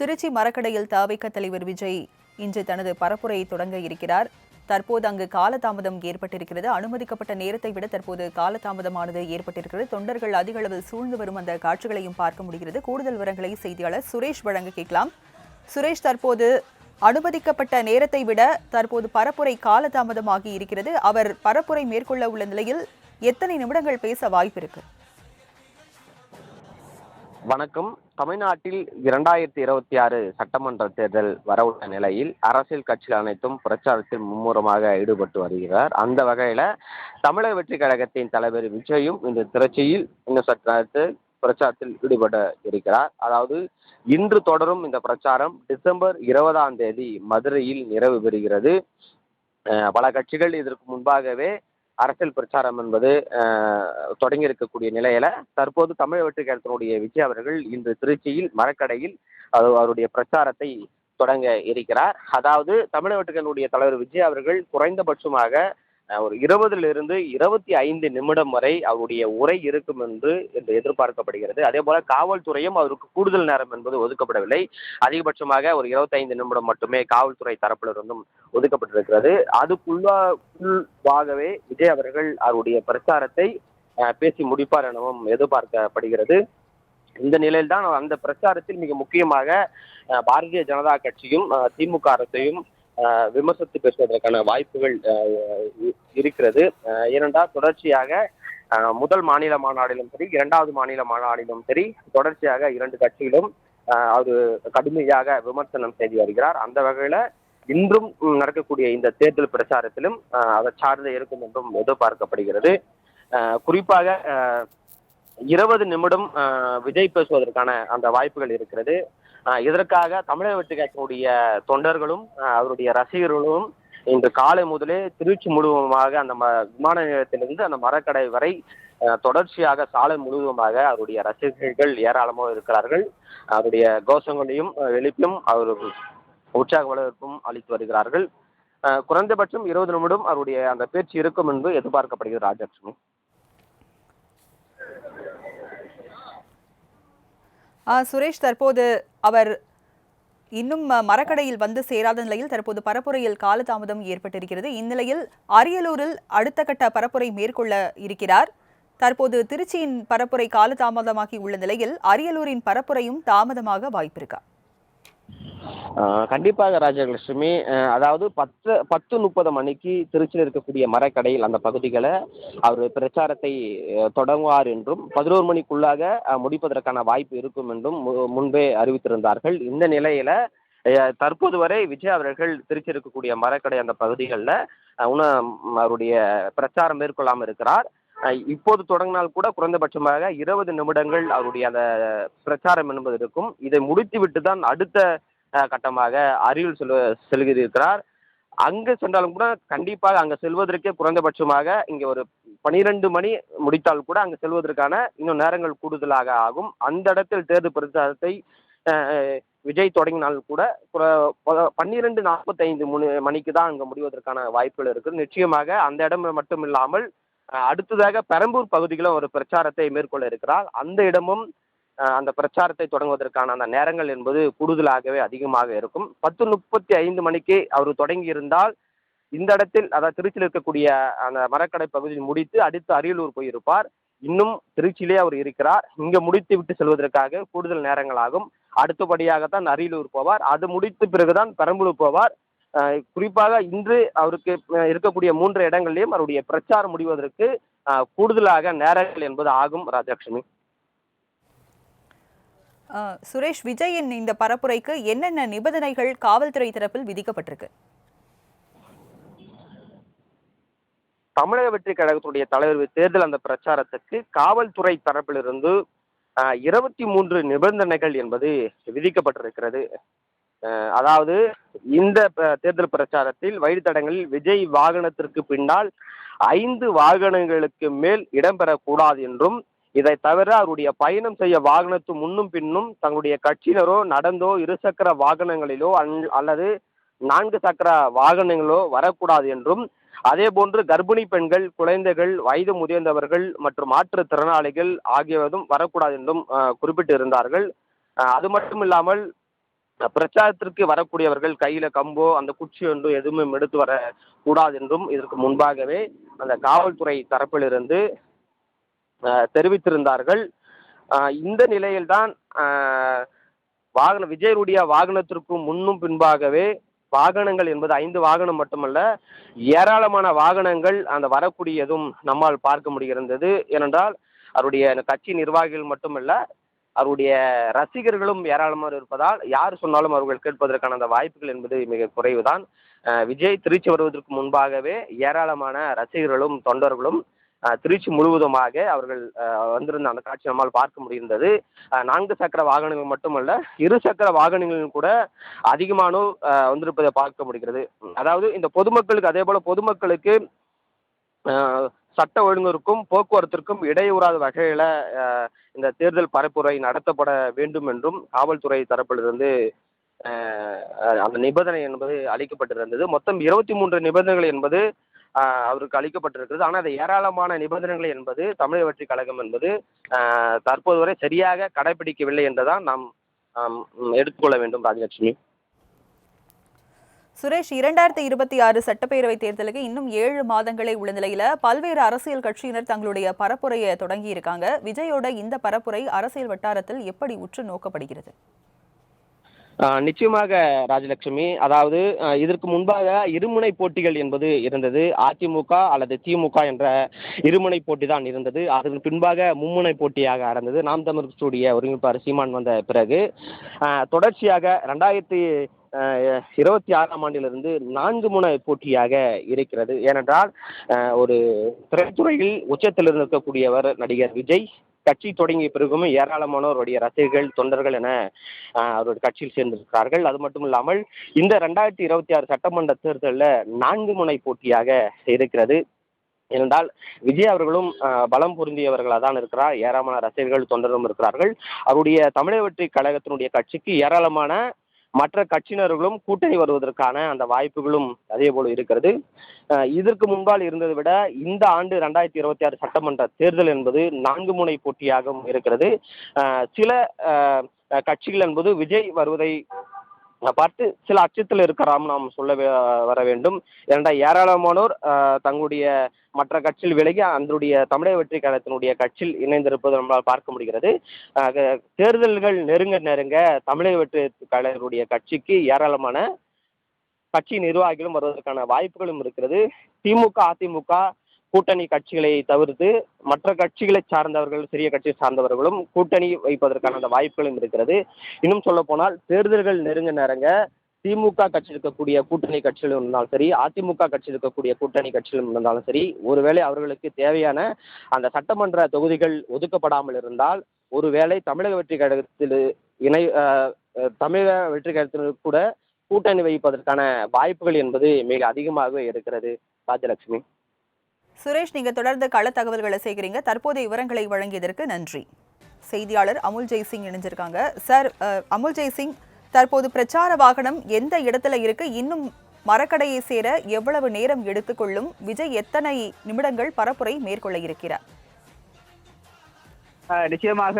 திருச்சி மரக்கடையில் தாவைக்க தலைவர் விஜய். இன்று தனது பரப்புரையை தொடங்க இருக்கிறார். தற்போது அங்கு காலதாமதம் ஏற்பட்டிருக்கிறது. அனுமதிக்கப்பட்ட நேரத்தை விட தற்போது காலதாமதமானது ஏற்பட்டிருக்கிறது. தொண்டர்கள் அதிக அளவில் சூழ்ந்து வரும் அந்த காட்சிகளையும் பார்க்க முடிகிறது. கூடுதல் விவரங்களை செய்தியாளர் சுரேஷ் வழங்க கேட்கலாம். சுரேஷ் தற்போது அனுமதிக்கப்பட்ட நேரத்தை விட தற்போது பரப்புரை காலதாமதமாகி இருக்கிறது. அவர் பரப்புரை மேற்கொள்ள உள்ள நிலையில் எத்தனை நிமிடங்கள் பேச வாய்ப்பு இருக்கு? வணக்கம். தமிழ்நாட்டில் இரண்டாயிரத்தி இருபத்தி ஆறு சட்டமன்ற தேர்தல் வரவுள்ள நிலையில் அரசியல் கட்சிகள் அனைத்தும் பிரச்சாரத்தில் மும்முரமாக ஈடுபட்டு வருகிறார். அந்த வகையில தமிழக வெற்றி கழகத்தின் தலைவர் விஜயும் இந்த திருச்சியில் இன்னும் சற்று நேரத்தில் பிரச்சாரத்தில் ஈடுபட இருக்கிறார். அதாவது இன்று தொடரும் இந்த பிரச்சாரம் டிசம்பர் இருபதாம் தேதி மதுரையில் நிறைவு பெறுகிறது. பல கட்சிகள் இதற்கு முன்பாகவே அரசியல் பிரச்சாரம் என்பது தொடங்கி இருக்கக்கூடிய நிலையில தற்போது தமிழ் வெற்றி கழகத்தினுடைய விஜய் அவர்கள் இன்று திருச்சியில் மரக்கடையில் அது அவருடைய பிரச்சாரத்தை தொடங்க இருக்கிறார். அதாவது தமிழ் வெற்றிகளுடைய தலைவர் விஜய் அவர்கள் குறைந்தபட்சமாக ஒரு இருபதிலிருந்து இருபத்தி ஐந்து நிமிடம் வரை அவருடைய உரை இருக்கும் என்று என்று எதிர்பார்க்கப்படுகிறது. அதே போல காவல்துறையும் அவருக்கு கூடுதல் நேரம் என்பது ஒதுக்கப்படவில்லை. அதிகபட்சமாக ஒரு இருபத்தைந்து நிமிடம் மட்டுமே காவல்துறை தரப்பிலிருந்தும் ஒதுக்கப்பட்டிருக்கிறது. அதுக்குள்ளாகவே விஜய் அவர்கள் அவருடைய பிரச்சாரத்தை பேசி முடிப்பார் எனவும் எதிர்பார்க்கப்படுகிறது. இந்த நிலையில்தான் அந்த பிரச்சாரத்தில் மிக முக்கியமாக பாரதிய ஜனதா கட்சியும் திமுக அரசையும் விமர்சித்து பேசுவதற்கான வாய்ப்புகள் இ- இருக்கிறது. ஏனென்றால் தொடர்ச்சியாக முதல் மாநில மாநாடிலும் சரி இரண்டாவது மாநில மாநாடிலும் சரி தொடர்ச்சியாக இரண்டு கட்சிகளும் அவர் கடுமையாக விமர்சனம் செய்து வருகிறார். அந்த வகையில இன்றும் நடக்கக்கூடிய இந்த தேர்தல் பிரச்சாரத்திலும் அதை சார்ந்து இருக்கும் என்றும் எதிர்பார்க்கப்படுகிறது. குறிப்பாக இருபது நிமிடம் விஜய் பேசுவதற்கான அந்த வாய்ப்புகள் இருக்கிறது. இதற்காக தமிழக வெற்றி கட்சியினுடைய தொண்டர்களும் அவருடைய ரசிகர்களும் இன்று காலை முதலே திருச்சி முழுவதுமாக அந்த ம விமான நிலையத்திலிருந்து அந்த மரக்கடை வரை தொடர்ச்சியாக சாலை முழுவதுமாக அவருடைய ரசிகர்கள் ஏராளமாக இருக்கிறார்கள். அவருடைய கோஷங்களையும் எழுப்பியும் அவர் உற்சாக வரவேற்பும் அளித்து வருகிறார்கள். குறைந்தபட்சம் இருபது நிமிடம் அவருடைய அந்த பேச்சு இருக்கும் என்று எதிர்பார்க்கப்படுகிறது ராஜலட்சுமி. சுரேஷ் தற்போது அவர் இன்னும் மரக்கடையில் வந்து சேராத நிலையில் தற்போது பரப்புரையில் காலதாமதம் ஏற்பட்டிருக்கிறது. இந்நிலையில் அரியலூரில் அடுத்த கட்ட பரப்புரை மேற்கொள்ள இருக்கிறார். தற்போது திருச்சியின் பரப்புரை காலதாமதமாகி உள்ள நிலையில் அரியலூரின் பரப்புரையும் தாமதமாக வாய்ப்பிருக்கா? கண்டிப்பாக ராஜலட்சுமி. அதாவது பத்து பத்து முப்பது மணிக்கு திருச்சியில் இருக்கக்கூடிய மரக்கடையில் அந்த பகுதிகளை அவர் பிரச்சாரத்தை தொடங்குவார் என்றும் பதினோரு மணிக்குள்ளாக முடிப்பதற்கான வாய்ப்பு இருக்கும் என்றும் மு- முன்பே அறிவித்திருந்தார்கள். இந்த நிலையில தற்போது வரை விஜய் அவர்கள் திருச்சி இருக்கக்கூடிய மரக்கடை அந்த பகுதிகளில் இன்னும் அவருடைய பிரச்சாரம் மேற்கொள்ளாமல் இருக்கிறார். இப்போது தொடங்கினால் கூட குறைந்தபட்சமாக இருபது நிமிடங்கள் அவருடைய அந்த பிரச்சாரம் என்பது இருக்கும். இதை முடித்துவிட்டு தான் அடுத்த கட்டமாக அறிவில் செல்வ செல்கிறார் அங்கு சென்றாலும் கூட கண்டிப்பாக அங்கே செல்வதற்கே குறைந்தபட்சமாக இங்கே ஒரு பனிரெண்டு மணி முடித்தால் கூட அங்கே செல்வதற்கான இன்னும் நேரங்கள் கூடுதலாக ஆகும். அந்த இடத்தில் தேர்தல் பிரச்சாரத்தை விஜய் தொடங்கினால் கூட பன்னிரெண்டு நாற்பத்தைந்து மணி மணிக்கு தான் அங்கே முடிவதற்கான வாய்ப்புகள் இருக்குது. நிச்சயமாக அந்த இடம் மட்டும் இல்லாமல் அடுத்ததாக பெரம்பூர் பகுதிகளும் ஒரு பிரச்சாரத்தை மேற்கொள்ள இருக்கிறார். அந்த இடமும் அந்த பிரச்சாரத்தை தொடங்குவதற்கான அந்த நேரங்கள் என்பது கூடுதலாகவே அதிகமாக இருக்கும். பத்து முப்பத்தி ஐந்து மணிக்கு அவர் தொடங்கி இருந்தால் இந்த இடத்தில் அதாவது திருச்சியில் இருக்கக்கூடிய அந்த மரக்கடை பகுதியில் முடித்து அடுத்து அரியலூர் போயிருப்பார். இன்னும் திருச்சியிலே அவர் இருக்கிறார். இங்க முடித்து விட்டு செல்வதற்காக கூடுதல் நேரங்கள் ஆகும் அடுத்தபடியாகத்தான் அரியலூர் போவார். அது முடித்த பிறகுதான் பெரம்பலூர் போவார். குறிப்பாக இன்று அவருக்கு இருக்கக்கூடிய மூன்று இடங்களிலும் அவருடைய பிரச்சாரம் முடிவதற்கு கூடுதலாக நேரங்கள் என்பது ஆகும் ராஜலட்சுமி. சுரேஷ் விஜயின் இந்த பரப்புரைக்கு என்னென்ன நிபந்தனைகள் காவல்துறை தரப்பில் விதிக்கப்பட்டிருக்கு? தமிழக வெற்றி கழகத்துடைய தலைவர் தேர்தல் அந்த பிரச்சாரத்துக்கு காவல்துறை தரப்பிலிருந்து இருபத்தி மூன்று நிபந்தனைகள் என்பது விதிக்கப்பட்டிருக்கிறது. அதாவது இந்த தேர்தல் பிரச்சாரத்தில் வழித்தடங்களில் விஜய் வாகனத்திற்கு பின்னால் ஐந்து வாகனங்களுக்கு மேல் இடம்பெறக்கூடாது என்றும் இதை தவிர அவருடைய பயணம் செய்ய வாகனத்து முன்னும் பின்னும் தங்களுடைய கட்சியினரோ நடந்தோ இருசக்கர வாகனங்களிலோ அல்லது நான்கு சக்கர வாகனங்களோ வரக்கூடாது என்றும் அதே போன்று கர்ப்பிணி பெண்கள் குழந்தைகள் வயது முதிர்ந்தவர்கள் மற்றும் மாற்றுத்திறனாளிகள் ஆகியவரும் வரக்கூடாது என்றும் குறிப்பிட்டு இருந்தார்கள் அது மட்டும் இல்லாமல் பிரச்சாரத்திற்கு வரக்கூடியவர்கள் கையில கம்போ அந்த குச்சி ஒன்று எதுவுமே எடுத்து வர கூடாது என்றும் இதற்கு முன்பாகவே அந்த காவல்துறை தரப்பிலிருந்து தெரிவித்திருந்தார்கள். இந்த நிலையில்தான் வாகன வாகன ரூடியா வாகனத்திற்கு முன்னும் பின்பாகவே வாகனங்கள் என்பது ஐந்து வாகனம் மட்டுமல்ல ஏராளமான வாகனங்கள் அந்த வரக்கூடியதும் நம்மால் பார்க்க முடிகிறது ஏனென்றால் அவருடைய கட்சி நிர்வாகிகள் மட்டுமல்ல அவருடைய ரசிகர்களும் ஏராளமாக இருப்பதால் யார் சொன்னாலும் அவர்கள் கேட்பதற்கான அந்த வாய்ப்புகள் என்பது மிக குறைவுதான். விஜய் திருச்சி வருவதற்கு முன்பாகவே ஏராளமான ரசிகர்களும் தொண்டர்களும் திருச்சி முழுவதுமாக அவர்கள் வந்திருந்த அந்த காட்சி நம்மால் பார்க்க முடிந்தது. நான்கு சக்கர வாகனங்கள் மட்டுமல்ல இரு சக்கர வாகனங்களும் கூட அதிகமானோர் வந்திருப்பதை பார்க்க முடிகிறது. அதாவது இந்த பொதுமக்களுக்கு அதே போல பொதுமக்களுக்கு சட்ட ஒழுங்கிற்கும் போக்குவரத்திற்கும் இடையூறாத வகையில் இந்த தேர்தல் பரப்புரை நடத்தப்பட வேண்டும் என்றும் காவல்துறை தரப்பிலிருந்து அந்த நிபந்தனை என்பது அளிக்கப்பட்டிருந்தது. மொத்தம் இருபத்தி மூன்று நிபந்தனைகள் என்பது அவருக்கு அளிக்கப்பட்டிருக்கிறது. ஆனால் அது ஏராளமான நிபந்தனைகள் என்பது தமிழக வெற்றி கழகம் என்பது தற்போது வரை சரியாக கடைபிடிக்கவில்லை என்றுதான் நாம் எடுத்துக்கொள்ள வேண்டும் ராஜலட்சுமி. சுரேஷ் இரண்டாயிரத்தி இருபத்தி ஆறு சட்டப்பேரவை தேர்தலுக்கு இன்னும் ஏழு மாதங்களே உள்ள நிலையில பல்வேறு அரசியல் கட்சியினர் தங்களுடைய பரப்புரையை தொடங்கி இருக்காங்க விஜயோட இந்த பரப்புரை அரசியல் வட்டாரத்தில் எப்படி உற்று நோக்கப்படுகிறது? நிச்சயமாக ராஜலட்சுமி. அதாவது இதற்கு முன்பாக இருமுனை போட்டிகள் என்பது இருந்தது. அதிமுக அல்லது திமுக என்ற இருமுனை போட்டி தான் இருந்தது. அதற்கு பின்பாக மும்முனை போட்டியாக அறந்தது நாம் தமிழ் ஸ்டூடிய ஒருங்கிணைப்பாளர் சீமான் வந்த பிறகு தொடர்ச்சியாக ரெண்டாயிரத்தி இருபத்தி ஆறாம் ஆண்டிலிருந்து நான்கு முனை போட்டியாக இருக்கிறது. ஏனென்றால் ஒரு திரைத்துறையில் உச்சத்தில் இருக்கக்கூடியவர் நடிகர் விஜய் கட்சி தொடங்கிய பிறகுமே ஏராளமானோருடைய ரசிகர்கள் தொண்டர்கள் என அவருடைய கட்சியில் சேர்ந்திருக்கிறார்கள். அது மட்டும் இல்லாமல் இந்த ரெண்டாயிரத்தி இருபத்தி ஆறு சட்டமன்ற தேர்தலில் நான்கு முனை போட்டியாக இருக்கிறது. ஏனென்றால் விஜய் அவர்களும் பலம் பொருந்தியவர்களாக தான் இருக்கிறார். ஏராளமான ரசிகர்கள் தொண்டரும் இருக்கிறார்கள். அவருடைய தமிழக வெற்றி கழகத்தினுடைய கட்சிக்கு ஏராளமான மற்ற கட்சியினர்களும் கூட்டணி வருவதற்கான அந்த வாய்ப்புகளும் அதே போல இருக்கிறது. இதற்கு முன்பால் இருந்ததை விட இந்த ஆண்டு ரெண்டாயிரத்தி இருபத்தி ஆறு சட்டமன்ற தேர்தல் என்பது நான்கு முனை போட்டியாகவும் இருக்கிறது. சில கட்சிகள் என்பது விஜய் வருவதை பார்த்து சில அச்சத்தில் இருக்கிறாம் நாம் சொல்ல வே- வர வேண்டும். ஏனென்றால் ஏராளமானோர் தங்களுடைய மற்ற கட்சியில் விலகி அதனுடைய தமிழக வெற்றி கழகத்தினுடைய கட்சியில் இணைந்திருப்பது நம்மளால் பார்க்க முடிகிறது. தேர்தல்கள் நெருங்க நெருங்க தமிழக வெற்றி கழகத்தினுடைய கட்சிக்கு ஏராளமான கட்சி நிர்வாகிகளும் வருவதற்கான வாய்ப்புகளும் இருக்கிறது. திமுக அதிமுக கூட்டணி கட்சிகளை தவிர்த்து மற்ற கட்சிகளை சார்ந்தவர்கள் சிறிய கட்சியை சார்ந்தவர்களும் கூட்டணி வைப்பதற்கான அந்த வாய்ப்புகளும் இருக்கிறது. இன்னும் சொல்ல போனால் தேர்தல்கள் நெருங்க நெருங்க திமுக கட்சியில் இருக்கக்கூடிய கூட்டணி கட்சிகளும் இருந்தாலும் சரி அதிமுக கட்சியில் இருக்கக்கூடிய கூட்டணி கட்சிகளும் இருந்தாலும் சரி ஒருவேளை அவர்களுக்கு தேவையான அந்த சட்டமன்ற தொகுதிகள் ஒதுக்கப்படாமல் இருந்தால் ஒருவேளை தமிழக வெற்றி கழகத்தில் இணை தமிழக வெற்றி கழகத்தில் கூட கூட்டணி வைப்பதற்கான வாய்ப்புகள் என்பது மிக அதிகமாகவே இருக்கிறது. ராஜலட்சுமி சுரேஷ் நீங்க தொடர்ந்து கள தகவல்களை சேகரிங்க. தற்போதைய விவரங்களை வழங்கியதற்கு நன்றி. செய்தியாளர் அமுல் ஜெய்சிங் இணைஞ்சிருக்காங்க. சார் அஹ், அமுல் ஜெய்சிங் தற்போது பிரச்சார வாகனம் எந்த இடத்துல இருக்கு? இன்னும் மரக்கடையை சேர எவ்வளவு நேரம் எடுத்துக்கொள்ளும்? விஜய் எத்தனை நிமிடங்கள் பரப்புரை மேற்கொள்ள இருக்கிறார்? ஆஹ் நிச்சயமாக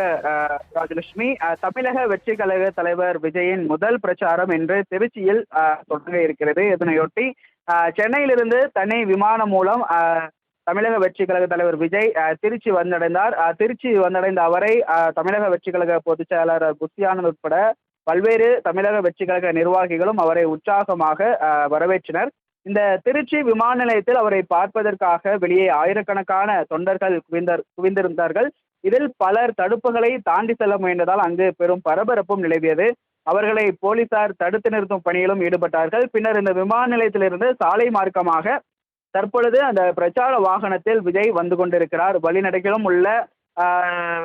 ராஜலட்சுமி தமிழக வெற்றி கழக தலைவர் விஜயின் முதல் பிரச்சாரம் இன்று திருச்சியில் தொடங்க இருக்கிறது. இதனையொட்டி ஆஹ் சென்னையிலிருந்து தனி விமானம் மூலம் ஆஹ் தமிழக வெற்றி கழக தலைவர் விஜய் திருச்சி வந்தடைந்தார். திருச்சி வந்தடைந்த அவரை தமிழக வெற்றி கழக பொதுச் செயலாளர் குஸ்தியானந்த் உட்பட பல்வேறு தமிழக வெற்றி கழக நிர்வாகிகளும் அவரை உற்சாகமாக வரவேற்றனர். இந்த திருச்சி விமான நிலையத்தில் அவரை பார்ப்பதற்காக வெளியே ஆயிரக்கணக்கான தொண்டர்கள் குவிந்தர் குவிந்திருந்தார்கள். இதில் பலர் தடுப்புகளை தாண்டி செல்ல முயன்றதால் அங்கு பெரும் பரபரப்பும் நிலவியது. அவர்களை போலீசார் தடுத்து நிறுத்தும் பணியிலும் ஈடுபட்டார்கள். பின்னர் இந்த விமான நிலையத்திலிருந்து சாலை மார்க்கமாக தற்பொழுது அந்த பிரச்சார வாகனத்தில் விஜய் வந்து கொண்டிருக்கிறார். வழிநடைகளும் உள்ள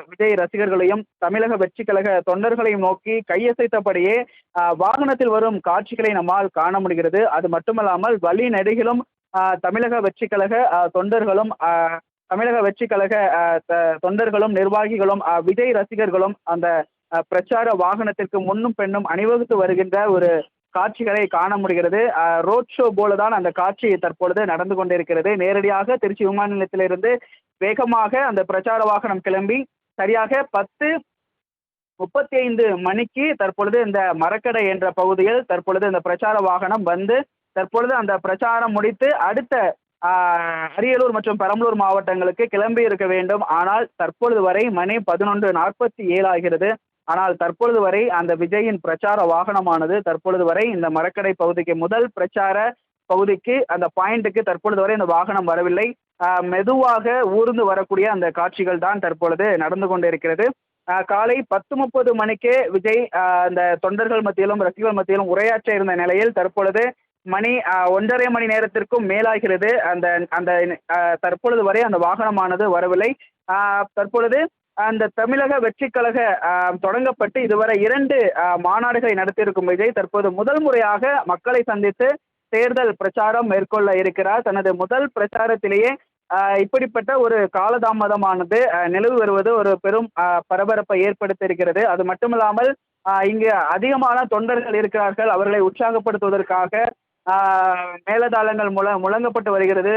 விஜய் ரசிகர்களையும் தமிழக வெற்றி கழக தொண்டர்களையும் நோக்கி கையசைத்தபடியே வாகனத்தில் வரும் காட்சிகளை நம்மால் காண முடிகிறது. அது மட்டுமல்லாமல் வழிநடைகளும் தமிழக வெற்றி கழக தொண்டர்களும் தமிழக வெற்றி கழக த- தொண்டர்களும் நிர்வாகிகளும் விஜய் ரசிகர்களும் அந்த பிரச்சார வாகனத்திற்கு முன்னும் பெண்ணும் அணிவகுத்து வருகின்ற ஒரு காட்சிகளை காண முடிகிறது. ரோட் ஷோ போலதான் அந்த காட்சி தற்பொழுது நடந்து கொண்டிருக்கிறது. நேரடியாக திருச்சி விமான நிலையத்திலிருந்து வேகமாக அந்த பிரச்சார வாகனம் கிளம்பி சரியாக பத்து முப்பத்தி ஐந்து மணிக்கு தற்பொழுது இந்த மரக்கடை என்ற பகுதியில் தற்பொழுது இந்த பிரச்சார வாகனம் வந்து தற்பொழுது அந்த பிரச்சாரம் முடித்து அடுத்த அரியலூர் மற்றும் பெரம்பலூர் மாவட்டங்களுக்கு கிளம்பி இருக்க வேண்டும். ஆனால் தற்பொழுது வரை மணி பதினொன்று நாற்பத்தி ஏழு ஆகிறது. ஆனால் தற்பொழுது வரை அந்த விஜயின் பிரச்சார வாகனமானது தற்பொழுது வரை இந்த மரக்கடை பகுதிக்கு முதல் பிரச்சார பகுதிக்கு அந்த பாயிண்ட்டுக்கு தற்பொழுது வரை இந்த வாகனம் வரவில்லை. மெதுவாக ஊர்ந்து வரக்கூடிய அந்த காட்சிகள் தான் தற்பொழுது நடந்து கொண்டிருக்கிறது. காலை பத்து முப்பது மணிக்கே விஜய் அந்த தொண்டர்கள் மத்தியிலும் ரசிகர்கள் மத்தியிலும் உரையாற்ற இருந்த நிலையில் தற்பொழுது மணி ஒன்றரை மணி நேரத்திற்கும் மேலாகிறது. அந்த அந்த தற்பொழுது வரை அந்த வாகனமானது வரவில்லை. தற்பொழுது அந்த தமிழக வெற்றி கழக தொடங்கப்பட்டு இதுவரை இரண்டு மாநாடுகளை நடத்தியிருக்கும் விஜய் தற்போது முதல் முறையாக மக்களை சந்தித்து தேர்தல் பிரச்சாரம் மேற்கொள்ள இருக்கிறார். தனது முதல் பிரச்சாரத்திலேயே இப்படிப்பட்ட ஒரு காலதாமதமானது நிலவு வருவது ஒரு பெரும் பரபரப்பை ஏற்படுத்தியிருக்கிறது. அது மட்டுமில்லாமல் இங்கு அதிகமான தொண்டர்கள் இருக்கிறார்கள். அவர்களை உற்சாகப்படுத்துவதற்காக மேலதாளங்கள் முழ முழங்கப்பட்டு வருகிறது.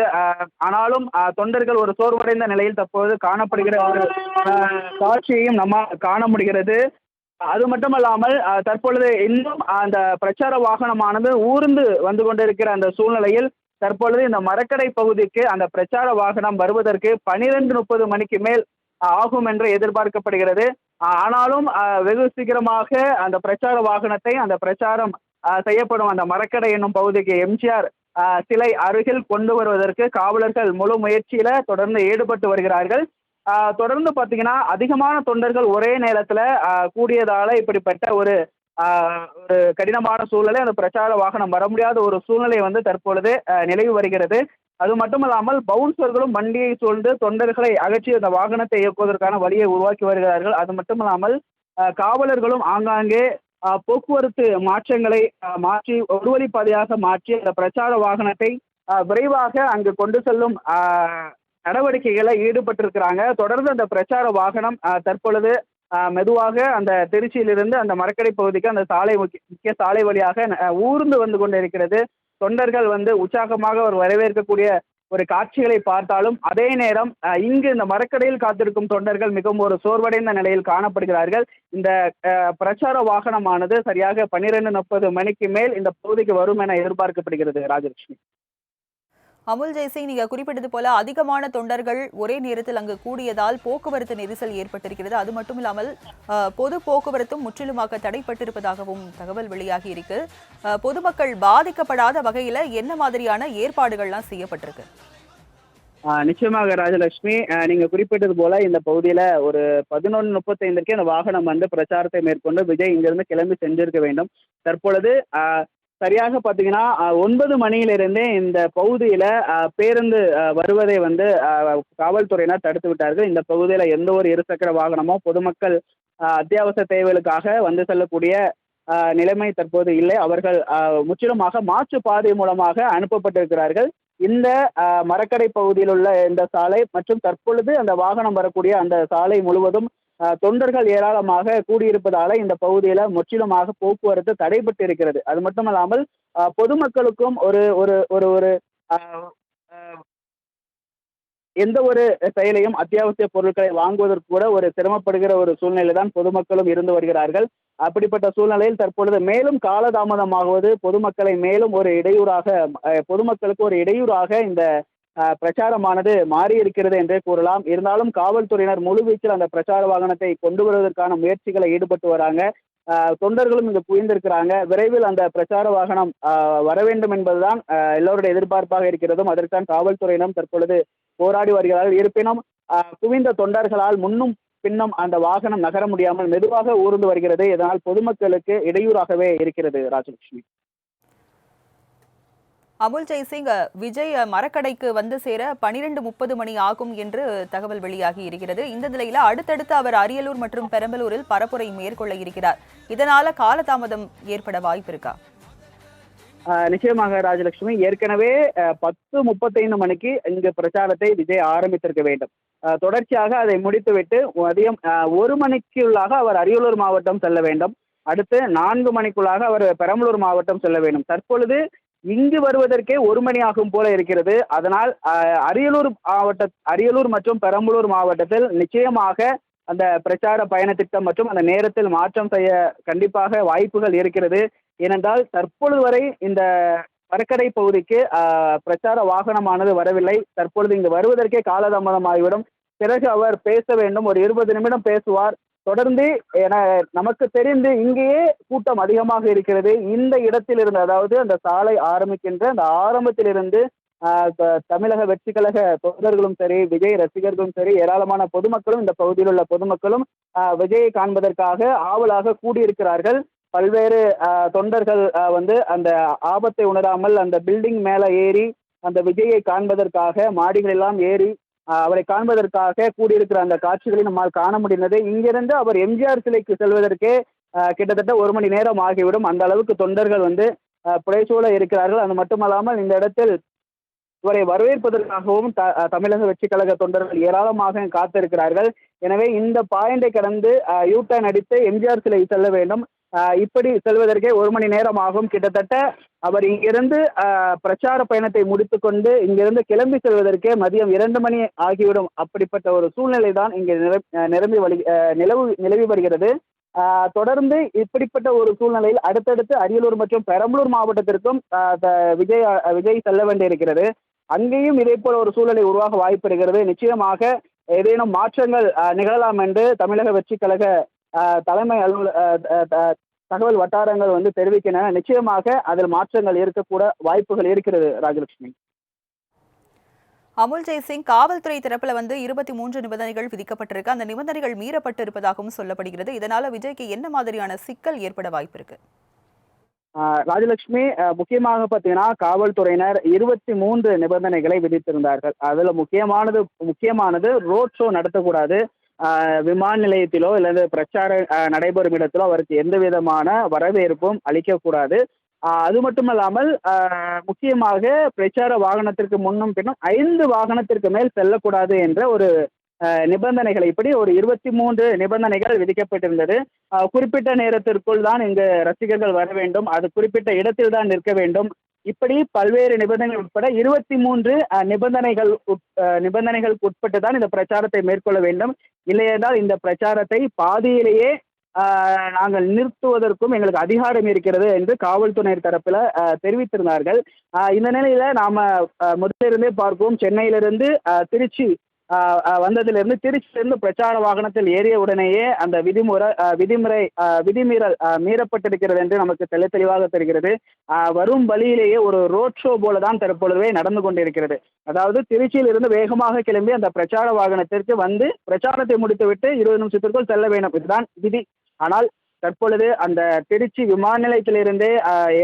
ஆனாலும் தொண்டர்கள் ஒரு சோர்வடைந்த நிலையில் தற்போது காணப்படுகிற ஒரு காட்சியையும் நம்ம காண முடிகிறது. அது மட்டுமல்லாமல் தற்பொழுது இன்னும் அந்த பிரச்சார வாகனமானது ஊர்ந்து வந்து கொண்டிருக்கிற அந்த சூழ்நிலையில் தற்பொழுது இந்த மரக்கடை பகுதிக்கு அந்த பிரச்சார வாகனம் வருவதற்கு பனிரெண்டு முப்பது மணிக்கு மேல் ஆகும் என்று எதிர்பார்க்கப்படுகிறது. ஆனாலும் வெகு சீக்கிரமாக அந்த பிரச்சார வாகனத்தை அந்த பிரச்சாரம் செய்யப்படும் அந்த மரக்கடை என்னும் பகுதிக்கு எம்ஜிஆர் சிலை அருகில் கொண்டு வருவதற்கு காவலர்கள் முழு முயற்சியில தொடர்ந்து ஈடுபட்டு வருகிறார்கள். தொடர்ந்து பார்த்தீங்கன்னா அதிகமான தொண்டர்கள் ஒரே நேரத்தில் கூடியதால இப்படிப்பட்ட ஒரு ஒரு கடினமான சூழ்நிலை அந்த பிரச்சார வாகனம் வர முடியாத ஒரு சூழ்நிலை வந்து தற்பொழுது நிலவி வருகிறது. அது மட்டுமல்லாமல் பவுன்சர்களும் வண்டியை சூழ்ந்து தொண்டர்களை அகற்றி அந்த வாகனத்தை இயக்குவதற்கான வழியை உருவாக்கி வருகிறார்கள். அது மட்டுமல்லாமல் இல்லாமல் காவலர்களும் ஆங்காங்கே போக்குவரத்து மாற்றங்களை மாற்றி ஒருவழிப்பாதையாக மாற்றி அந்த பிரச்சார வாகனத்தை விரைவாக அங்கு கொண்டு செல்லும் நடவடிக்கைகளை ஈடுபட்டிருக்கிறாங்க. தொடர்ந்து அந்த பிரச்சார வாகனம் தற்பொழுது மெதுவாக அந்த திருச்சியிலிருந்து அந்த மரக்கடை பகுதிக்கு அந்த சாலை முக்கிய முக்கிய சாலை வழியாக ஊர்ந்து வந்து கொண்டிருக்கிறது. தொண்டர்கள் வந்து உற்சாகமாக ஒரு வரவேற்கக்கூடிய ஒரு காட்சிகளை பார்த்தாலும் அதே நேரம் இங்கு இந்த மரக்கடையில் காத்திருக்கும் தொண்டர்கள் மிகவும் ஒரு சோர்வடைந்த நிலையில் காணப்படுகிறார்கள். இந்த பிரச்சார வாகனமானது சரியாக பன்னிரெண்டு முப்பது மணிக்கு மேல் இந்த பகுதிக்கு வரும் என எதிர்பார்க்கப்படுகிறது ராஜலட்சுமி. அமுல் ஜெய்சிங் நீங்க குறிப்பிட்டது போல அதிகமான தொண்டர்கள் ஒரே நேரத்தில் அங்கு கூடியதால் போக்குவரத்து நெரிசல் ஏற்பட்டிருக்கிறது. அது மட்டும் இல்லாமல் பொது போக்குவரத்தும் முற்றிலுமாக தடைப்பட்டிருப்பதாகவும் தகவல் வெளியாகி இருக்கு. பொதுமக்கள் பாதிக்கப்படாத வகையில என்ன மாதிரியான ஏற்பாடுகள்லாம் செய்யப்பட்டிருக்கு? ஆஹ் நிச்சயமாக ராஜலட்சுமி. ஆஹ் நீங்க குறிப்பிட்டது போல இந்த பகுதியில ஒரு பதினொன்று முப்பத்தைந்திற்கே அந்த வாகனம் வந்து பிரச்சாரத்தை மேற்கொண்டு விஜய் இங்கிருந்து கிளம்பி சென்றிருக்க வேண்டும். தற்பொழுது ஆஹ் சரியாக பார்த்தீங்கன்னா ஒன்பது மணியிலிருந்தே இந்த பகுதியில் பேருந்து வருவதை வந்து காவல்துறையினர் தடுத்து விட்டார்கள். இந்த பகுதியில் எந்த ஒரு இருசக்கர வாகனமோ பொதுமக்கள் அத்தியாவசிய தேவைகளுக்காக வந்து செல்லக்கூடிய நிலைமை தற்போது இல்லை. அவர்கள் முற்றிலுமாக மாற்று பாதை மூலமாக அனுப்பப்பட்டிருக்கிறார்கள். இந்த மரக்கடை பகுதியில் உள்ள இந்த சாலை மற்றும் தற்பொழுது அந்த வாகனம் வரக்கூடிய அந்த சாலை முழுவதும் தொண்டர்கள் ஏராளமாக கூடியிருப்பதால இந்த பகுதியில் முற்றிலுமாக போக்குவரத்து தடைபட்டு இருக்கிறது அது மட்டுமல்லாமல் இல்லாமல் பொதுமக்களுக்கும் ஒரு ஒரு ஒரு ஒரு எந்த ஒரு செயலையும் அத்தியாவசிய பொருட்களை வாங்குவதற்கு கூட ஒரு சிரமப்படுகிற ஒரு சூழ்நிலை தான் பொதுமக்களும் இருந்து வருகிறார்கள். அப்படிப்பட்ட சூழ்நிலையில் தற்பொழுது மேலும் காலதாமதமாகுவது பொதுமக்களை மேலும் ஒரு இடையூறாக பொதுமக்களுக்கு ஒரு இடையூறாக இந்த பிரச்சாரமானது மாறி இருக்கிறது என்றே கூறலாம். இருந்தாலும் காவல்துறையினர் முழுவீச்சில் அந்த பிரச்சார வாகனத்தை கொண்டு வருவதற்கான முயற்சிகளை ஈடுபட்டு வராங்க. தொண்டர்களும் இங்கு குவிந்திருக்கிறாங்க விரைவில் அந்த பிரச்சார வாகனம் வர வேண்டும் என்பதுதான் எல்லோருடைய எதிர்பார்ப்பாக இருக்கிறதும் அதற்கான காவல்துறையினரும் தற்பொழுது போராடி வருகிறார்கள். இருப்பினும் குவிந்த தொண்டர்களால் முன்னும் பின்னும் அந்த வாகனம் நகர முடியாமல் மெதுவாக ஊர்ந்து வருகிறது. இதனால் பொதுமக்களுக்கு இடையூறாகவே இருக்கிறது ராஜலட்சுமி. அமுல் ஜெய்சிங் விஜய் மரக்கடைக்கு வந்து சேர பனிரெண்டு முப்பது மணி ஆகும் என்று தகவல் வெளியாகி இருக்கிறது. இந்த நிலையில அடுத்தடுத்து அவர் அரியலூர் மற்றும் பெரம்பலூரில் பரப்புரை மேற்கொள்ள இருக்கிறார். இதனால காலதாமதம் ஏற்பட வாய்ப்பு இருக்கா? ஆஹ் நிச்சயமாக ராஜலட்சுமி. ஏற்கனவே பத்து முப்பத்தைந்து மணிக்கு இங்கு பிரச்சாரத்தை விஜய் ஆரம்பித்திருக்க வேண்டும். தொடர்ச்சியாக அதை முடித்துவிட்டு மதியம் ஆஹ் ஒரு மணிக்குள்ளாக அவர் அரியலூர் மாவட்டம் செல்ல வேண்டும். அடுத்து நான்கு மணிக்குள்ளாக அவர் பெரம்பலூர் மாவட்டம் செல்ல வேண்டும். தற்பொழுது இங்கு வருவதற்கே ஒரு மணி ஆகும் போல இருக்கிறது. அதனால் அரியலூர் மாவட்ட அரியலூர் மற்றும் பெரம்பலூர் மாவட்டத்தில் நிச்சயமாக அந்த பிரச்சார பயண திட்டம் மற்றும் அந்த நேரத்தில் மாற்றம் செய்ய கண்டிப்பாக வாய்ப்புகள் இருக்கிறது. ஏனென்றால் தற்பொழுது வரை இந்த வரக்கடை பகுதிக்கு பிரச்சார வாகனமானது வரவில்லை. தற்பொழுது இங்கு வருவதற்கே காலதாமதம் ஆகிவிடும் பிறகு அவர் பேச வேண்டும். ஒரு இருபது நிமிடம் பேசுவார். தொடர்ந்து என நமக்கு தெரிந்து இங்கேயே கூட்டம் அதிகமாக இருக்கிறது. இந்த இடத்திலிருந்து அதாவது அந்த சாலை ஆரம்பிக்கின்ற அந்த ஆரம்பத்திலிருந்து த- தமிழக வெற்றி கழக தொண்டர்களும் சரி விஜய் ரசிகர்களும் சரி ஏராளமான பொதுமக்களும் இந்த பகுதியில் உள்ள பொதுமக்களும் விஜயை காண்பதற்காக ஆவலாக கூடியிருக்கிறார்கள். பல்வேறு தொண்டர்கள் வந்து அந்த ஆபத்தை உணராமல் அந்த பில்டிங் மேலே ஏறி அந்த விஜயை காண்பதற்காக மாடிகள் எல்லாம் ஏறி அவரை காண்பதற்காக கூடியிருக்கிற அந்த காட்சிகளை நம்மால் காண முடிந்தது. இங்கிருந்து அவர் எம்ஜிஆர் சிலைக்கு செல்வதற்கே கிட்டத்தட்ட ஒரு மணி நேரம் ஆகிவிடும். அந்த அளவுக்கு தொண்டர்கள் வந்து புடைசூழ இருக்கிறார்கள். அது மட்டுமல்லாமல் இந்த இடத்தில் இவரை வரவேற்பதற்காகவும் த தமிழக வெற்றிக் கழக தொண்டர்கள் ஏராளமாக காத்திருக்கிறார்கள். எனவே இந்த பாயிண்டை கடந்து யூ டர்ன் அடித்து எம்ஜிஆர் சிலை செல்ல வேண்டும். இப்படி செல்வதற்கே ஒரு மணி நேரம் ஆகும் கிட்டத்தட்ட அவர் இங்கிருந்து பிரச்சார பயணத்தை முடித்துக்கொண்டு இங்கிருந்து கிளம்பி செல்வதற்கே மதியம் இரண்டு மணி ஆகிவிடும். அப்படிப்பட்ட ஒரு சூழ்நிலை தான் இங்கே நிர- நிரம்பி வழி நிலவு நிலவி வருகிறது. தொடர்ந்து இப்படிப்பட்ட ஒரு சூழ்நிலையில் அடுத்தடுத்து அரியலூர் மற்றும் பெரம்பலூர் மாவட்டத்திற்கும் விஜய் விஜய் செல்ல வேண்டியிருக்கிறது. அங்கேயும் இதே போல ஒரு சூழ்நிலை உருவாக வாய்ப்பு இருக்கிறது. நிச்சயமாக ஏதேனும் மாற்றங்கள் நிகழலாம் என்று தமிழக வெற்றி கழக தலைமை அலுவல தகவல் வட்டாரங்கள் வந்து தெரிவிக்கின்றன. நிச்சயமாக அதில் மாற்றங்கள் இருக்கக்கூட வாய்ப்புகள் இருக்கிறது ராஜலட்சுமி. அமுல் ஜெய்சிங் காவல்துறை தரப்புல வந்து இருபத்தி மூன்று நிபந்தனைகள் விதிக்கப்பட்டிருக்கு. அந்த நிபந்தனைகள் மீறப்பட்டு இருப்பதாகவும் சொல்லப்படுகிறது. இதனால விஜய்க்கு என்ன மாதிரியான சிக்கல் ஏற்பட வாய்ப்பு இருக்கு ராஜலட்சுமி முக்கியமாக பார்த்தீங்கன்னா காவல்துறையினர் இருபத்தி மூன்று நிபந்தனைகளை விதித்திருந்தார்கள். அதில் முக்கியமானது முக்கியமானது ரோட் ஷோ நடத்தக்கூடாது. விமான நிலையத்திலோ அல்லது பிரச்சார நடைபெறும் இடத்திலோ அவருக்கு எந்த விதமான வரவேற்பும் அளிக்கக்கூடாது. அது மட்டுமல்லாமல் ஆஹ் முக்கியமாக பிரச்சார வாகனத்திற்கு முன்னும் பின்னும் ஐந்து வாகனத்திற்கு மேல் செல்லக்கூடாது என்ற ஒரு நிபந்தனைகள் இப்படி ஒரு இருபத்தி மூன்று நிபந்தனைகள் விதிக்கப்பட்டிருந்தது. குறிப்பிட்ட நேரத்திற்குள் தான் இங்கு ரசிகர்கள் வர வேண்டும். அது குறிப்பிட்ட இடத்தில் தான் நிற்க வேண்டும். இப்படி பல்வேறு நிபந்தனைகள் உட்பட இருபத்தி மூன்று நிபந்தனைகள் உட்- நிபந்தனைகளுக்கு உட்பட்டு தான் இந்த பிரச்சாரத்தை மேற்கொள்ள வேண்டும். இல்லையென்றால் இந்த பிரச்சாரத்தை பாதியிலேயே நாங்கள் நிறுத்துவதற்கும் எங்களுக்கு அதிகாரம் இருக்கிறது என்று காவல்துறையினர் தரப்பில் தெரிவித்திருந்தார்கள். இந்த நிலையில நாம முதலிருந்தே பார்ப்போம். சென்னையிலிருந்து திருச்சி வந்ததிலிருந்து திருச்சியிலிருந்து பிரச்சார வாகனத்தில் ஏறிய உடனேயே அந்த விதிமுறை விதிமுறை விதிமீறல் மீறப்பட்டிருக்கிறது என்று நமக்கு தெளி தெளிவாக தெரிகிறது. வரும் வழியிலேயே ஒரு ரோட் ஷோ போல தான் தற்பொழுதே நடந்து கொண்டிருக்கிறது. அதாவது திருச்சியில் இருந்து வேகமாக கிளம்பி அந்த பிரச்சார வாகனத்திற்கு வந்து பிரச்சாரத்தை முடித்துவிட்டு இருபது நிமிஷத்திற்குள் செல்ல வேண்டும். இதுதான் விதி. ஆனால் தற்பொழுது அந்த திருச்சி விமான நிலையத்திலிருந்தே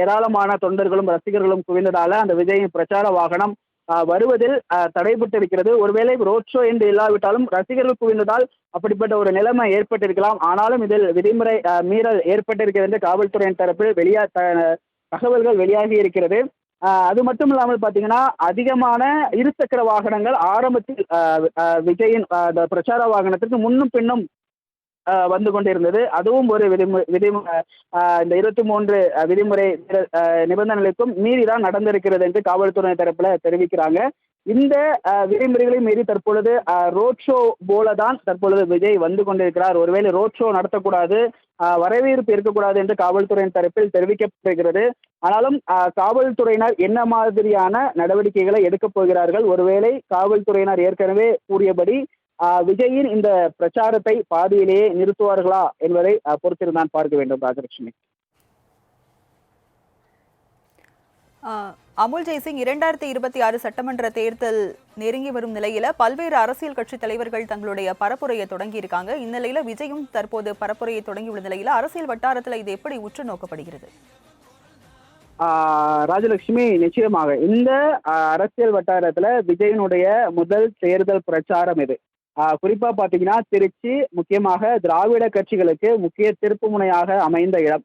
ஏராளமான தொண்டர்களும் ரசிகர்களும் குவிந்ததால அந்த விஜயின் பிரச்சார வாகனம் வருவதில் ஆஹ் தடைபட்டிருக்கிறது. ஒருவேளை ரோட் ஷோ என்று இல்லாவிட்டாலும் ரசிகர்கள் குவிந்ததால் அப்படிப்பட்ட ஒரு நிலைமை ஏற்பட்டிருக்கலாம். ஆனாலும் இதில் விதிமுறை மீறல் ஏற்பட்டிருக்கிறது என்று காவல்துறையின் தரப்பில் வெளியா த- தகவல்கள் வெளியாகி இருக்கிறது. அது மட்டும் இல்லாமல் பார்த்தீங்கன்னா அதிகமான இருசக்கர வாகனங்கள் ஆரம்பத்தில் விஜயின் அந்த பிரச்சார வாகனத்திற்கு முன்னும் பின்னும் வந்து கொண்டிருந்தது. அதுவும் ஒரு விதிமு விதிமுறை இந்த இருபத்தி மூன்று விதிமுறை நிபந்தனைகளுக்கும் மீறி தான் நடந்திருக்கிறது என்று காவல்துறை தரப்புல தெரிவிக்கிறாங்க. இந்த விதிமுறைகளை மீறி தற்பொழுது ரோட் ஷோ போல தான் தற்பொழுது விஜய் வந்து கொண்டிருக்கிறார். ஒருவேளை ரோட் ஷோ நடத்தக்கூடாது வரவேற்பு இருக்கக்கூடாது என்று காவல்துறையின் தரப்பில் தெரிவிக்கப்படுகிறது. ஆனாலும் காவல்துறையினர் என்ன மாதிரியான நடவடிக்கைகளை எடுக்கப் போகிறார்கள்? ஒருவேளை காவல்துறையினர் ஏற்கனவே கூறியபடி விஜயின் இந்த பிரச்சாரத்தை பாதியிலேயே நிறுத்துவார்களா என்பதை பொறுத்திருந்தான் பார்க்க வேண்டும் ராஜலட்சுமி. அமுல் ஜெய்சிங் இரண்டாயிரத்தி இருபத்தி ஆறு சட்டமன்ற தேர்தல் நெருங்கி வரும் நிலையில பல்வேறு அரசியல் கட்சி தலைவர்கள் தங்களுடைய பரப்புரையை தொடங்கி இருக்காங்க இந்நிலையில விஜயும் தற்போது பரப்புரையை தொடங்கியுள்ள நிலையில அரசியல் வட்டாரத்துல இது எப்படி உற்று நோக்கப்படுகிறது? ராஜலட்சுமி நிச்சயமாக இந்த அரசியல் வட்டாரத்துல விஜயனுடைய முதல் தேர்தல் பிரச்சாரம் இது. குறிப்பாக குறிப்பா பாத்தீங்கன்னா திருச்சி முக்கியமாக திராவிட கட்சிகளுக்கு முக்கிய திருப்பு முனையாக அமைந்த இடம்.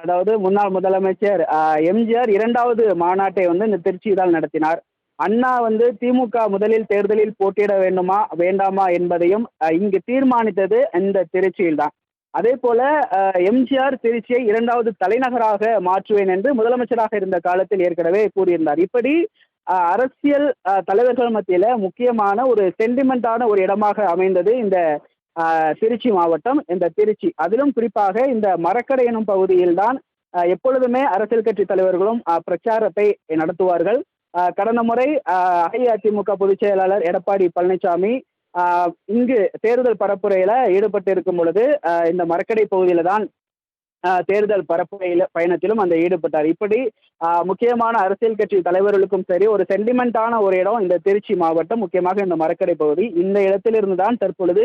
அதாவது முன்னாள் முதலமைச்சர் எம்ஜிஆர் இரண்டாவது மாநாட்டை வந்து இந்த திருச்சியில் நடத்தினார். அண்ணா வந்து திமுக முதலில் தேர்தலில் போட்டியிட வேண்டுமா வேண்டாமா என்பதையும் இங்கு தீர்மானித்தது இந்த திருச்சியில் தான் அதே போல எம்ஜிஆர் திருச்சியை இரண்டாவது தலைநகராக மாற்றுவேன் என்று முதலமைச்சராக இருந்த காலத்தில் ஏற்கனவே கூறியிருந்தார். இப்படி அரசியல் தலைவர்கள் மத்தியில முக்கியமான ஒரு சென்டிமெண்டான ஒரு இடமாக அமைந்தது இந்த திருச்சி மாவட்டம் இந்த திருச்சி. அதிலும் குறிப்பாக இந்த மரக்கடை எனும் பகுதியில்தான் எப்பொழுதுமே அரசியல் கட்சி தலைவர்களும் பிரச்சாரத்தை நடத்துவார்கள். கடந்த முறை அஇஅதிமுக பொதுச் செயலாளர் எடப்பாடி பழனிசாமி இங்கு தேர்தல் பரப்புரையில ஈடுபட்டு இருக்கும் பொழுது இந்த மரக்கடை பகுதியில தான் தேர்தல் பரப்புரையில பயணத்திலும் அந்த ஈடுபட்டார். இப்படி முக்கியமான அரசியல் கட்சி தலைவர்களுக்கும் சரி ஒரு சென்டிமெண்டான ஒரு இடம் இந்த திருச்சி மாவட்டம் முக்கியமாக இந்த மரக்கடை பகுதி. இந்த இடத்திலிருந்து தான் தற்பொழுது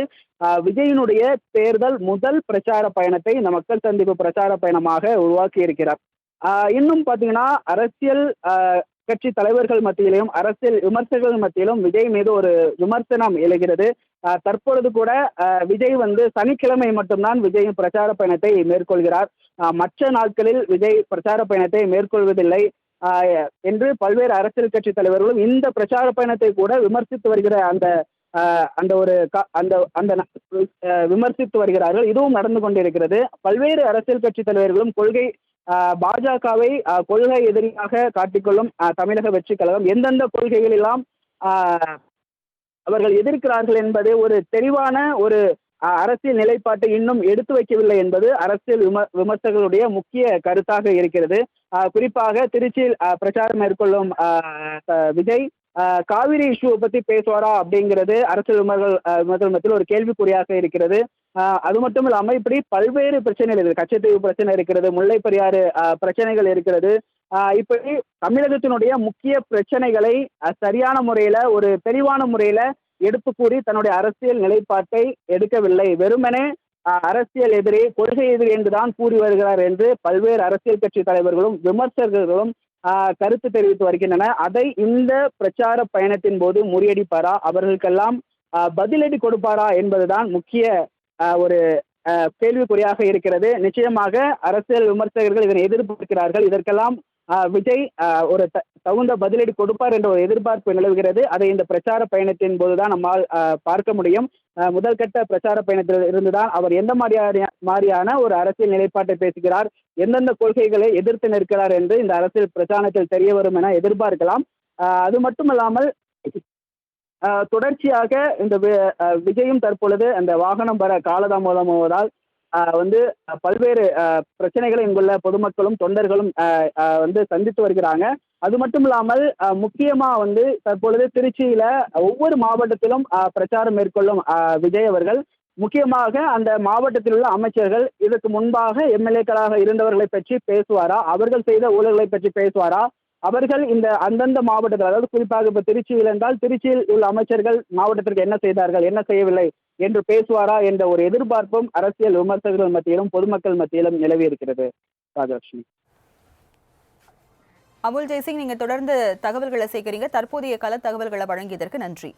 விஜயினுடைய தேர்தல் முதல் பிரச்சார பயணத்தை இந்த மக்கள் சந்திப்பு பிரச்சார பயணமாக உருவாக்கி இருக்கிறார். இன்னும் பார்த்தீங்கன்னா அரசியல் கட்சி தலைவர்கள் மத்தியிலும் அரசியல் விமர்சகர்கள் மத்தியிலும் விஜய் மீது ஒரு விமர்சனம் எழுகிறது. தற்பொழுது கூட விஜய் வந்து சனிக்கிழமை மட்டும்தான் விஜய் பிரச்சார பயணத்தை மேற்கொள்கிறார். மற்ற நாட்களில் விஜய் பிரச்சார பயணத்தை மேற்கொள்வதில்லை. என்று பல்வேறு அரசியல் கட்சி தலைவர்களும் இந்த பிரச்சார பயணத்தை கூட விமர்சித்து வருகிற அந்த அந்த ஒரு க- அந்த அந்த விமர்சித்து வருகிறார்கள். இதுவும் நடந்து கொண்டிருக்கிறது. பல்வேறு அரசியல் கட்சி தலைவர்களும் கொள்கை பாஜகவை கொள்கை எதிரியாக காட்டிக்கொள்ளும் தமிழக வெற்றி கழகம் எந்தெந்த கொள்கைகள் எல்லாம் ஆஹ், அவர்கள் எதிர்க்கிறார்கள் என்பது ஒரு தெளிவான ஒரு அரசியல் நிலைப்பாட்டை இன்னும் எடுத்து வைக்கவில்லை என்பது அரசியல் விம விமர்சகர்களுடைய முக்கிய கருத்தாக இருக்கிறது. குறிப்பாக திருச்சியில் பிரச்சாரம் மேற்கொள்ளும் விஜய் காவிரி இஷ்யூ பத்தி பேசுவாரா அப்படிங்கிறது அரசியல் விமர்கள் விமர்சனத்தில் ஒரு கேள்விக்குறியாக இருக்கிறது. அது மட்டும் இல்லாமல் இப்படி பல்வேறு பிரச்சனைகள் இருக்குது. கச்சத்தீவு பிரச்சனை இருக்கிறது முல்லை பெரியாறு பிரச்சனைகள் இருக்கிறது. இப்படி தமிழகத்தினுடைய முக்கிய பிரச்சனைகளை சரியான முறையில ஒரு தெளிவான முறையில எடுத்து கூறி தன்னுடைய அரசியல் நிலைப்பாட்டை எடுக்கவில்லை. வெறுமனே அரசியல் எதிரி கொள்கை எதிரி என்றுதான் கூறி வருகிறார் என்று பல்வேறு அரசியல் கட்சி தலைவர்களும் விமர்சகர்களும் கருத்து தெரிவித்து வருகின்றன. அதை இந்த பிரச்சார பயணத்தின் போது முறியடிப்பாரா? அவர்களுக்கெல்லாம் பதிலடி கொடுப்பாரா என்பதுதான் முக்கிய ஒரு கேள்விக்குறியாக இருக்கிறது. நிச்சயமாக அரசியல் விமர்சகர்கள் இதனை எதிர்பார்க்கிறார்கள். இதற்கெல்லாம் விஜய் ஒரு த- தகுந்த பதிலடி கொடுப்பார் என்ற ஒரு எதிர்பார்ப்பு நிலவுகிறது. அதை இந்த பிரச்சார பயணத்தின் போதுதான் நம்மால் பார்க்க முடியும். ஆஹ், முதல் கட்ட பிரச்சார பயணத்தில் இருந்துதான் அவர் எந்த மாதிரியான மாதிரியான ஒரு அரசியல் நிலைப்பாட்டை பேசுகிறார் எந்தெந்த கொள்கைகளை எதிர்த்து நிற்கிறார் என்று இந்த அரசியல் பிரச்சாரத்தில் தெரிய வரும் என எதிர்பார்க்கலாம். அது மட்டுமல்லாமல் தொடர்ச்சியாக இந்த விஜயும் தற்பொழுது அந்த வாகனம் வர காலதாமதமாவதால் ஆஹ், வந்து பல்வேறு பிரச்சனைகளை இங்குள்ள பொதுமக்களும் தொண்டர்களும் வந்து சந்தித்து வருகிறாங்க. அது மட்டும் இல்லாமல் முக்கியமாக முக்கியமா வந்து தற்பொழுது திருச்சியில ஒவ்வொரு மாவட்டத்திலும் பிரச்சாரம் மேற்கொள்ளும் விஜய் அவர்கள். முக்கியமாக அந்த மாவட்டத்தில் உள்ள அமைச்சர்கள் இதற்கு முன்பாக எம்எல்ஏக்களாக இருந்தவர்களை பற்றி பேசுவாரா? அவர்கள் செய்த ஊழல்களை பற்றி பேசுவாரா? அவர்கள் இந்த அந்தந்த மாவட்டத்தில் அதாவது குறிப்பாக இப்போ திருச்சியில் இருந்தால் திருச்சியில் உள்ள அமைச்சர்கள் மாவட்டத்திற்கு என்ன செய்தார்கள்? என்ன செய்யவில்லை? என்று பேசுவாரா என்ற ஒரு எதிர்பார்ப்பும் அரசியல் விமர்சகர்கள் மத்தியிலும் பொதுமக்கள் மத்தியிலும் நிலவி இருக்கிறது. ராஜலட்சுமி. அமுல் ஜெய்சிங் நீங்க தொடர்ந்து தகவல்களை சேகரிங்க. தற்போதைய கள தகவல்களை வழங்கியதற்கு நன்றி.